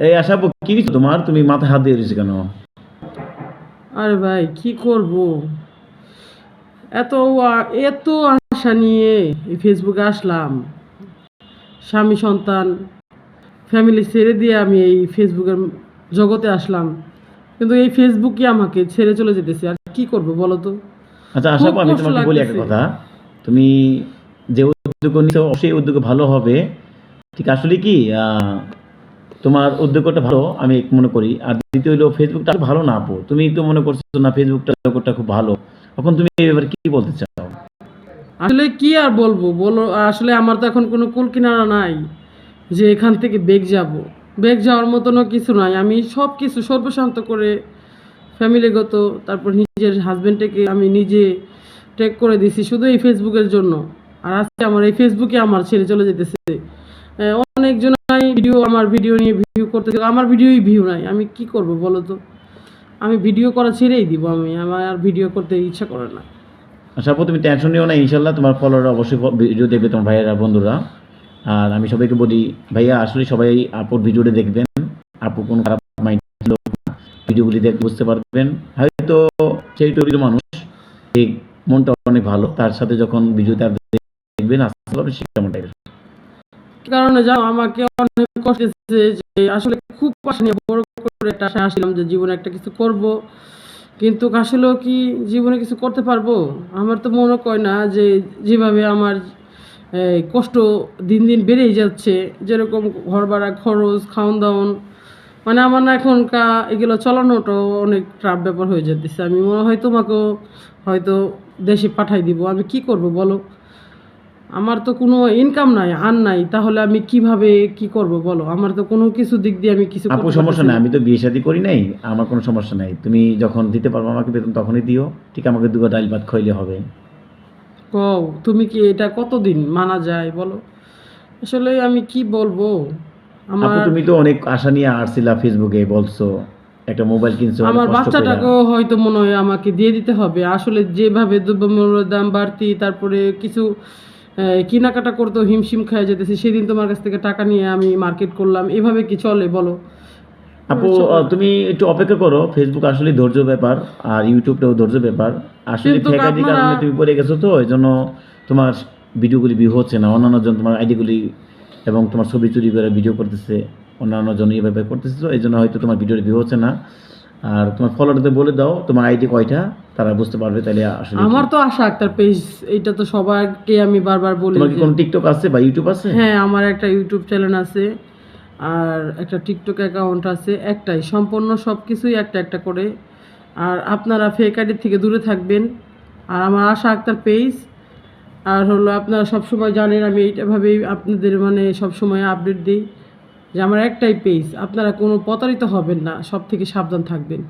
এই আশাপু কি কিছু তোমার? তুমি মাথায় হাত দিয়ে দিয়েছ কেন? আরে ভাই কি করব? এত এত আশা নিয়ে এই ফেসবুকে আসলাম। স্বামী সন্তান ফ্যামিলি ছেড়ে দিয়ে আমি এই ফেসবুকের জগতে আসলাম। কিন্তু এই ফেসবুকই আমাকে ছেড়ে চলে যেতেছে। আর কি করব বলো তো? আচ্ছা আশাপু আমি তোমাকে বলি একটা কথা। তুমি যে উদ্যোগ নিচ্ছ সেই উদ্যোগ ভালো হবে। ঠিক আসলে কি তোমার উদ্যোগটা ভালো, আমি মনে করি। আর দ্বিতীয় হলো, ফেসবুকটা ভালো না আপু। তুমি তো মনে করছ না, ফেসবুকটা জগৎটা খুব ভালো। এখন তুমি এবার কি বলতে চাও? আসলে কি আর বলব? বলো, আসলে আমার তো এখন কোনো কুল কিনারা নাই যে এখান থেকে বেগ যাব। বেগ যাওয়ার মতনও কিছু নাই। আমি সব কিছু সর্বশান্ত করে ফ্যামিলিগত তারপর নিজের হাজব্যান্ডটাকে আমি নিজে টেক করে দিছি শুধু এই ফেসবুকের জন্য। আর আজকে আমার, এই ফেসবুকে আমার ছেড়ে চলে যেতেছে। আহ, অনেকজনাই ভিডিও আমার ভিডিও নিয়ে ভিউ করতে আমার ভিডিওই ভিউ নাই। আমি কি করব বলো তো? আমি ভিডিও করা ছেড়েই দিব আমি। আমার আর ভিডিও করতে ইচ্ছা করে না। আশা আপু তুমি টেনশন নিও না ইনশাল্লাহ তোমার ফলোয়ার অবশ্যই ভিডিও দেখবে তোমার ভাইয়েরা বন্ধুরা। আর আমি সবাইকে বলি ভাইয়া আসলে সবাই আপুর ভিডিওটা দেখবেন। আপু কোনো খারাপ মাইন্ড ভিডিওগুলি দেখে বুঝতে পারবেন। হয়তো সেই তৈরির মানুষ এই মনটা অনেক ভালো। তার সাথে যখন ভিডিওটা দেখবেন আসতে পারবে সে কেমনটা কারণে যাও, আমাকে অনেক কষ্ট দিচ্ছে যে আসলে খুব আশা নিয়ে বড় করে একটা আশা আসলাম যে জীবনে একটা কিছু করব। কিন্তু আসলেও কি জীবনে কিছু করতে পারব? আমার তো মনে কয় না যে যেভাবে আমার কষ্ট দিন দিন বেড়েই যাচ্ছে, যেরকম ঘর ভাড়া খরচ খাওয়ান দাওয়ান মানে আমার না এখনকার এগুলো চলানোটাও অনেক ট্রাপ ব্যাপার হয়ে যেতেছে আমি মনে হয় তোমাকেও হয়তো দেশে পাঠাই দিব। আমি কি করব বলো? আমার তো কোনো ইনকাম নাই আন নাই তাহলে আমি কীভাবে কি করব বলো? আমার তো কোনো কিছু দিক দিয়ে আমি কিছু আপু সমস্যা নাই আমি তো বিয়ে শাদী করি নাই আমার কোনো সমস্যা নাই। তুমি যখন দিতে পারব আমাকে বেতন তখনই দিও। ঠিক আমাকে দুটো ডাল ভাত খাইলে হবে। কও তুমি কি এটা কতদিন মানা যায় বলো? আসলে আমি কি বলব? আমার তুমি তো অনেক আশা নিয়ে আসছিলা ফেসবুকে বলছো একটা মোবাইল কিনছো আমার বাচ্চাটাকেও হয়তো মনে হয় আমাকে দিয়ে দিতে হবে। আসলে যেভাবে দ্রব্যমূল্যের দাম বাড়তি তারপরে কিছু কেনাকাটা করতেও হিমশিম খায় যেতেছে সেদিন তোমার কাছ থেকে টাকা নিয়ে আমি মার্কেট করলাম। এভাবে কি চলে বলো? আপু তুমি একটু অপেক্ষা করো। ফেসবুক আসলে ধৈর্য ব্যাপার আর ইউটিউবটাও ধৈর্য ব্যাপার। আসলে আইডি কারণে তুমি পড়ে গেছো তো এই জন্য তোমার ভিডিওগুলি ভিউ হচ্ছে না। অন্যান্য জন তোমার আইডিগুলি এবং তোমার ছবি চুরি করে ভিডিও করতেছে। অন্যান্য জন এইভাবে করতেছে তো এই জন্য হয়তো তোমার ভিডিওর ভিউ হচ্ছে না। আর তোমার ফলোয়ারদের বলে দাও তোমার আইডি কয়টা? তারা বুঝতে পারবে তাহলে আসলে আমার তো আশা আক্তার পেজ এটা তো সবাইকে আমি বারবার বলি তোমার কি কোনো টিকটক আছে বা ইউটিউব আছে? হ্যাঁ আমার একটা ইউটিউব চ্যানেল আছে আর একটা টিকটক অ্যাকাউন্ট আছে একটাই। সম্পূর্ণ সব কিছুই একটা একটা করে। আর আপনারা ফেক আইডির থেকে দূরে থাকবেন। আর আমার আশা আক্তার পেজ আর হলো আপনারা সবসময় জানেন আমি এইটাভাবেই আপনাদের মানে সবসময় আপডেট দিই। যে আমার একটাই পেজ আপনারা কোনো প্রতারিত হবেন না সব থেকে সাবধান থাকবেন।